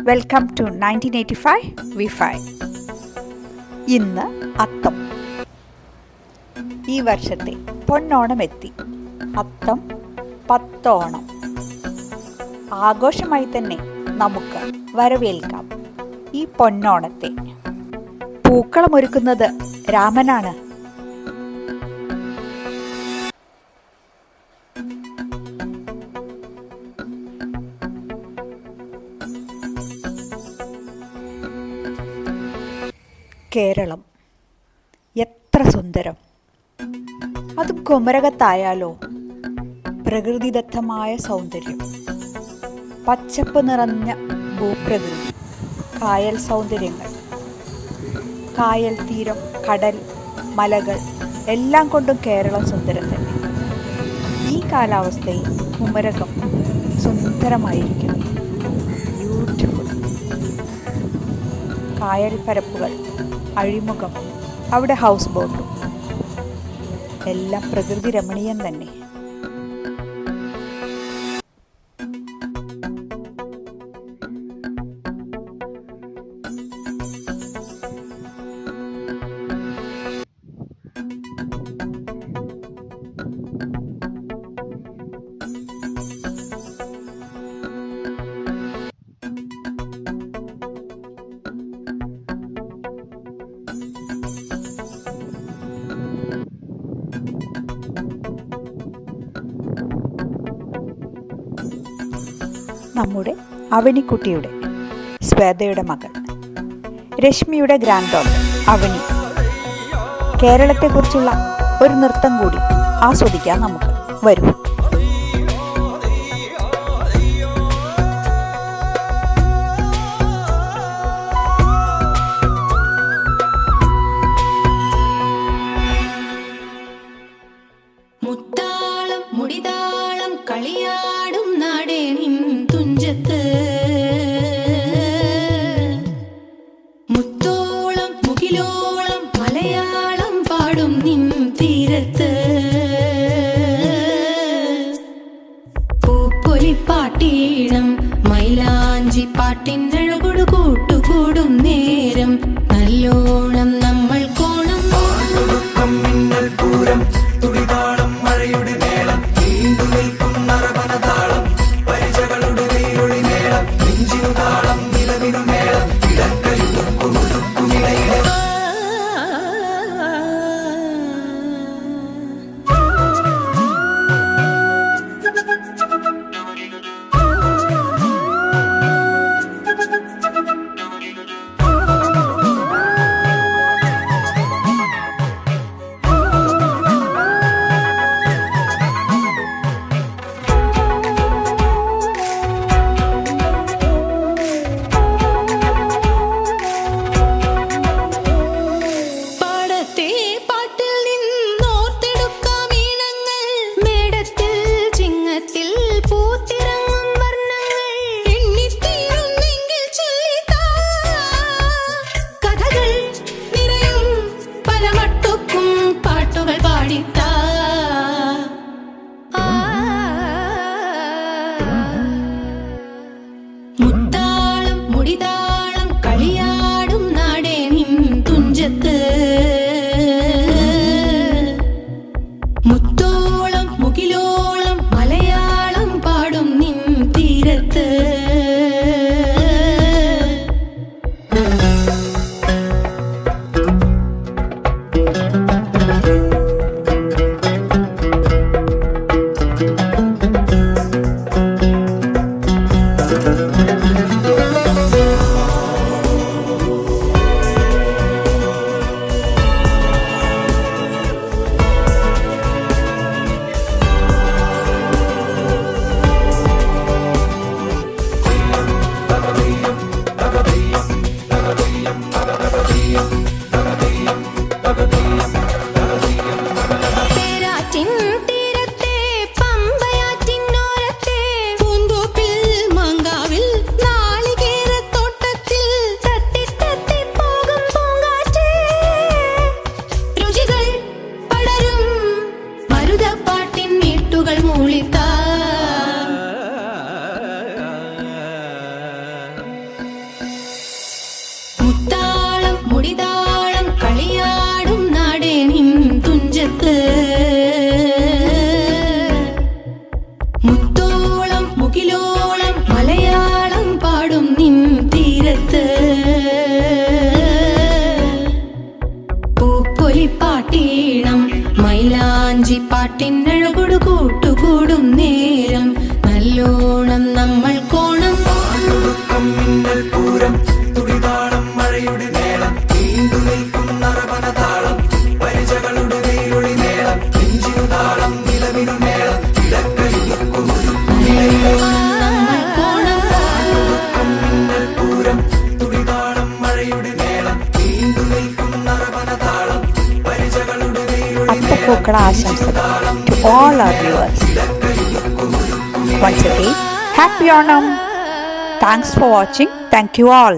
Welcome to nineteen eighty five V five ഇന്ന് അത്തം. ഈ വർഷത്തെ പൊന്നോണം എത്തി അത്തം പത്തോണം. ആഘോഷമായി തന്നെ നമുക്ക് വരവേൽക്കാം ഈ പൊന്നോണത്തെ. പൂക്കളമൊരുക്കുന്നത് രാമനാണ്. കേരളം. എത്ര സുന്ദരം. അതും കുമരകത്തായാലോ? പ്രകൃതിദത്തമായ സൗന്ദര്യം. പച്ചപ്പ് നിറഞ്ഞ ഭൂപ്രകൃതി. കായൽ സൗന്ദര്യങ്ങൾ. കായൽ തീരം കടൽ മലകൾ എല്ലാം കൊണ്ടും കേരളം സുന്ദരം തന്നെ. ഈ കാലാവസ്ഥയിൽ കുമരകം സുന്ദരമായിരിക്കുന്നു. ബ്യൂട്ടിഫുൾ കായൽ പരപ്പുകൾ അഴിമുഖം. അവിടെ ഹൗസ് ബോട്ടും എല്ലാം പ്രകൃതി രമണീയം തന്നെ. നമ്മുടെ അവനിക്കുട്ടിയുടെ ശ്വേതയുടെ മകൾ. രശ്മിയുടെ ഗ്രാൻഡ് ഡോട്ടർ അവനി. കേരളത്തെക്കുറിച്ചുള്ള ഒരു നൃത്തം കൂടി ആസ്വദിക്കാം നമുക്ക്. വരൂ. Nothing. tiene പൂക്കള ആശംസകൾ to all our viewers once again happy Onam thanks for watching thank you all